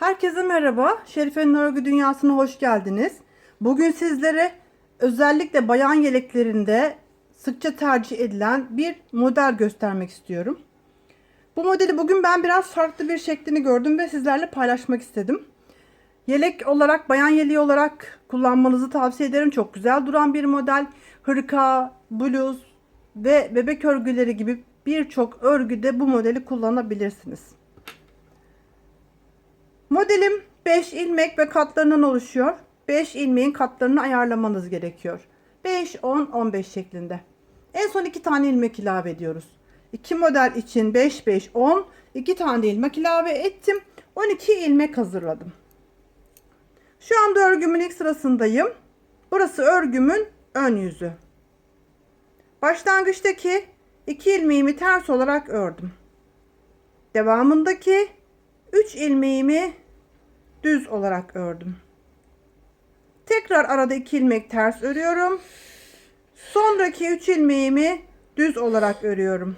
Herkese merhaba. Şerife'nin örgü dünyasına hoş geldiniz. Bugün sizlere özellikle bayan yeleklerinde sıkça tercih edilen bir model göstermek istiyorum. Bu modeli bugün ben biraz farklı bir şeklini gördüm ve sizlerle paylaşmak istedim. Yelek olarak, bayan yeleği olarak kullanmanızı tavsiye ederim. Çok güzel duran bir model. Hırka, bluz ve bebek örgüleri gibi birçok örgüde bu modeli kullanabilirsiniz. Modelim 5 ilmek ve katlarından oluşuyor. 5 ilmeğin katlarını ayarlamanız gerekiyor. 5, 10, 15 şeklinde. En son 2 tane ilmek ilave ediyoruz. 2 model için 5, 5, 10. 2 tane ilmek ilave ettim. 12 ilmek hazırladım. Şu anda örgümün ilk sırasındayım. Burası örgümün ön yüzü. Başlangıçtaki 2 ilmeğimi ters olarak ördüm. Devamındaki 3 ilmeğimi düz olarak ördüm. Tekrar arada 2 ilmek ters örüyorum. Sonraki 3 ilmeğimi düz olarak örüyorum.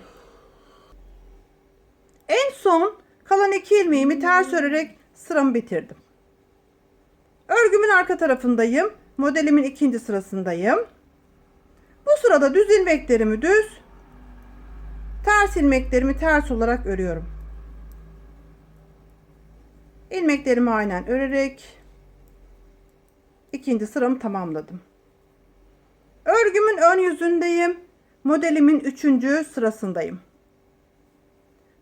En son kalan 2 ilmeğimi ters örerek sıramı bitirdim. Örgümün arka tarafındayım. Modelimin ikinci sırasındayım. Bu sırada düz ilmeklerimi düz, ters ilmeklerimi ters olarak örüyorum. İlmeklerimi aynen örerek ikinci sıramı tamamladım. Örgümün ön yüzündeyim. Modelimin üçüncü sırasındayım.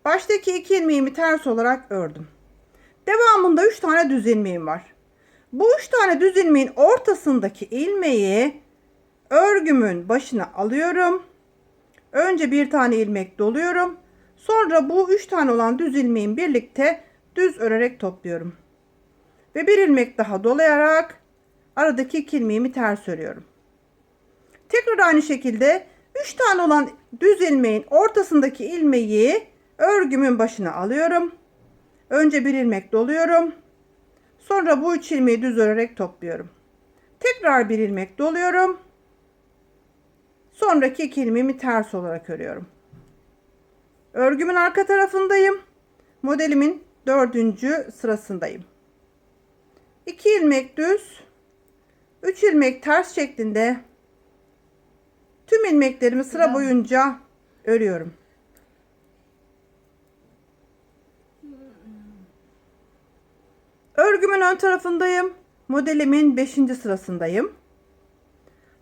Baştaki iki ilmeğimi ters olarak ördüm. Devamında üç tane düz ilmeğim var. Bu üç tane düz ilmeğin ortasındaki ilmeği örgümün başına alıyorum. Önce bir tane ilmek doluyorum. Sonra bu üç tane olan düz ilmeğin birlikte düz örerek topluyorum. Ve bir ilmek daha dolayarak aradaki iki ilmeğimi ters örüyorum. Tekrar aynı şekilde 3 tane olan düz ilmeğin ortasındaki ilmeği örgümün başına alıyorum. Önce bir ilmek doluyorum. Sonra bu üç ilmeği düz örerek topluyorum. Tekrar bir ilmek doluyorum. Sonraki iki ilmeğimi ters olarak örüyorum. Örgümün arka tarafındayım. Modelimin dördüncü sırasındayım. 2 ilmek düz, 3 ilmek ters şeklinde tüm ilmeklerimi sıra boyunca örüyorum. Örgümün ön tarafındayım. Modelimin 5. sırasındayım.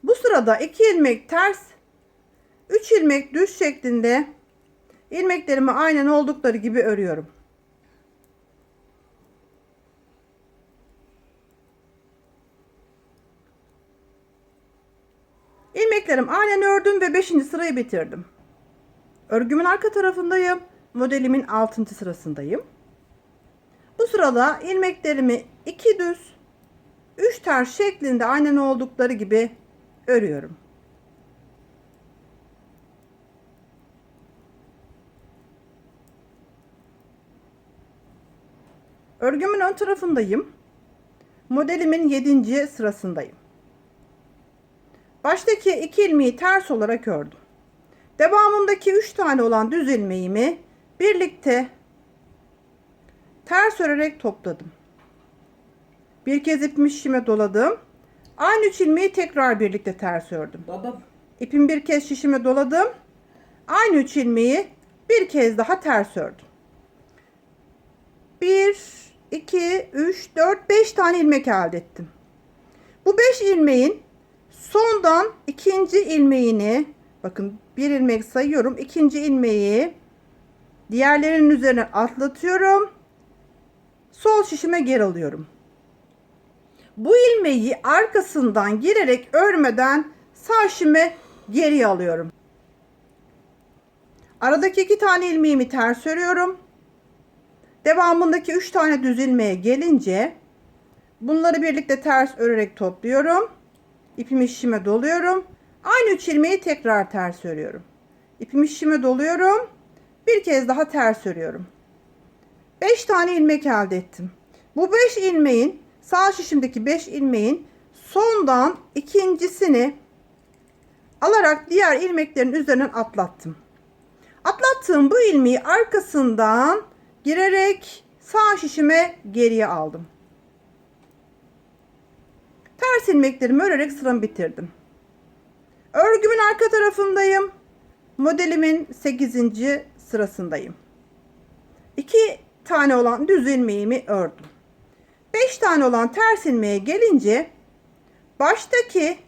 Bu sırada 2 ilmek ters, 3 ilmek düz şeklinde ilmeklerimi aynen oldukları gibi örüyorum. İlmeklerim aynen ördüm ve 5. sırayı bitirdim. Örgümün arka tarafındayım. Modelimin 6. sırasındayım. Bu sırada ilmeklerimi 2 düz, 3 ters şeklinde aynen oldukları gibi örüyorum. Örgümün ön tarafındayım. Modelimin 7. sırasındayım. Baştaki iki ilmeği ters olarak ördüm. Devamındaki üç tane olan düz ilmeğimi birlikte ters örerek topladım. Bir kez ipimi şişime doladım. Aynı üç ilmeği tekrar birlikte ters ördüm. Babam. İpimi bir kez şişime doladım. Aynı üç ilmeği bir kez daha ters ördüm. 1, 2, 3, 4, 5 tane ilmek elde ettim. Bu 5 ilmeğin sondan ikinci ilmeğini bakın bir ilmek sayıyorum. ikinci ilmeği diğerlerinin üzerine atlatıyorum. Sol şişime geri alıyorum. Bu ilmeği arkasından girerek örmeden sağ şişime geri alıyorum. Aradaki iki tane ilmeğimi ters örüyorum. Devamındaki üç tane düz ilmeğe gelince bunları birlikte ters örerek topluyorum. İpimi şişime doluyorum. Aynı üç ilmeği tekrar ters örüyorum. İpimi şişime doluyorum. Bir kez daha ters örüyorum. 5 tane ilmek elde ettim. Bu 5 ilmeğin sağ şişimdeki 5 ilmeğin sondan ikincisini alarak diğer ilmeklerin üzerinden atlattım. Atlattığım bu ilmeği arkasından girerek sağ şişime geriye aldım. Ters ilmeklerimi örerek sıramı bitirdim. Örgümün arka tarafındayım. Modelimin 8. sırasındayım. 2 tane olan düz ilmeğimi ördüm. 5 tane olan ters ilmeğe gelince baştaki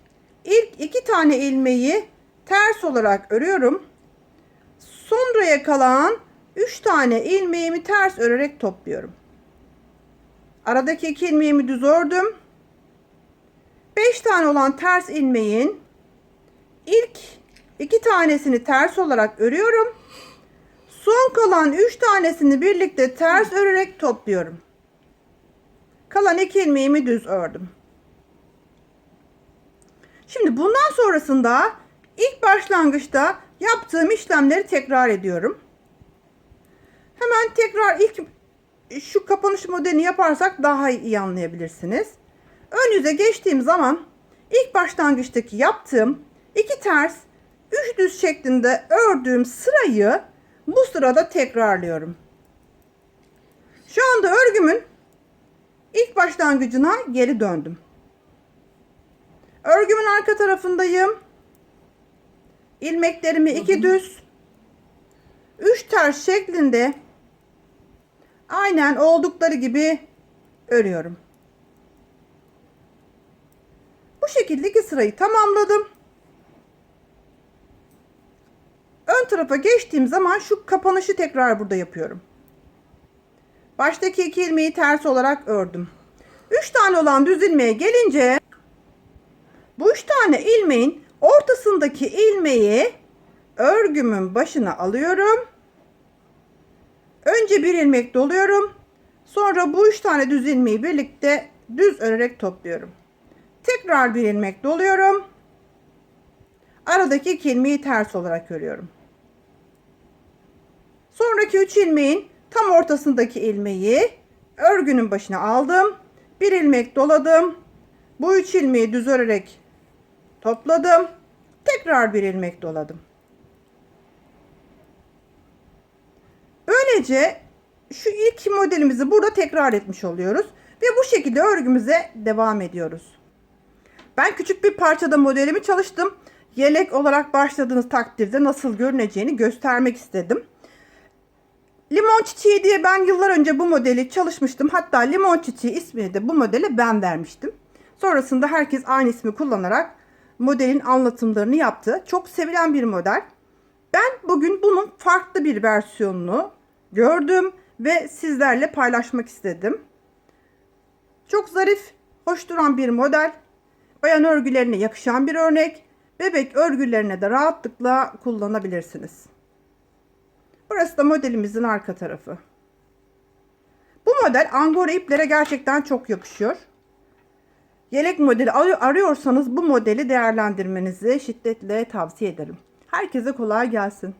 ilk iki tane ilmeği ters olarak örüyorum. Sonraya kalan 3 tane ilmeğimi ters örerek topluyorum. Aradaki iki ilmeğimi düz ördüm. 5 tane olan ters ilmeğin ilk iki tanesini ters olarak örüyorum. Son kalan 3 tanesini birlikte ters örerek topluyorum. Kalan iki ilmeğimi düz ördüm. Şimdi bundan sonrasında ilk başlangıçta yaptığım işlemleri tekrar ediyorum. Hemen tekrar ilk şu kapanış modelini yaparsak daha iyi anlayabilirsiniz. Ön yüze geçtiğim zaman ilk başlangıçtaki yaptığım iki ters, üç düz şeklinde ördüğüm sırayı bu sırada tekrarlıyorum. Şu anda örgümün ilk başlangıcına geri döndüm. Örgümün arka tarafındayım. İlmeklerimi iki düz, üç ters şeklinde aynen oldukları gibi örüyorum. Bu şekilde iki sırayı tamamladım. Ön tarafa geçtiğim zaman şu kapanışı tekrar burada yapıyorum. Baştaki iki ilmeği ters olarak ördüm. 3 tane olan düz ilmeğe gelince bu 3 tane ilmeğin ortasındaki ilmeği örgümün başına alıyorum. Önce bir ilmek doluyorum. Sonra bu 3 tane düz ilmeği birlikte düz örerek topluyorum. Tekrar bir ilmek doluyorum. Aradaki iki ilmeği ters olarak örüyorum. Sonraki 3 ilmeğin tam ortasındaki ilmeği örgünün başına aldım. Bir ilmek doladım. Bu 3 ilmeği düz örerek topladım. Tekrar bir ilmek doladım. Böylece şu ilk modelimizi burada tekrar etmiş oluyoruz. Ve bu şekilde örgümüze devam ediyoruz. Ben küçük bir parçada modelimi çalıştım. Yelek olarak başladığınız takdirde nasıl görüneceğini göstermek istedim. Limon çiçeği diye ben yıllar önce bu modeli çalışmıştım. Hatta limon çiçeği ismini de bu modele ben vermiştim. Sonrasında herkes aynı ismi kullanarak modelin anlatımlarını yaptı. Çok sevilen bir model. Ben bugün bunun farklı bir versiyonunu gördüm ve sizlerle paylaşmak istedim. Çok zarif, hoş duran bir model. Bayan örgülerine yakışan bir örnek. Bebek örgülerine de rahatlıkla kullanabilirsiniz. Burası da modelimizin arka tarafı. Bu model angora iplere gerçekten çok yakışıyor. Yelek modeli arıyorsanız bu modeli değerlendirmenizi şiddetle tavsiye ederim. Herkese kolay gelsin.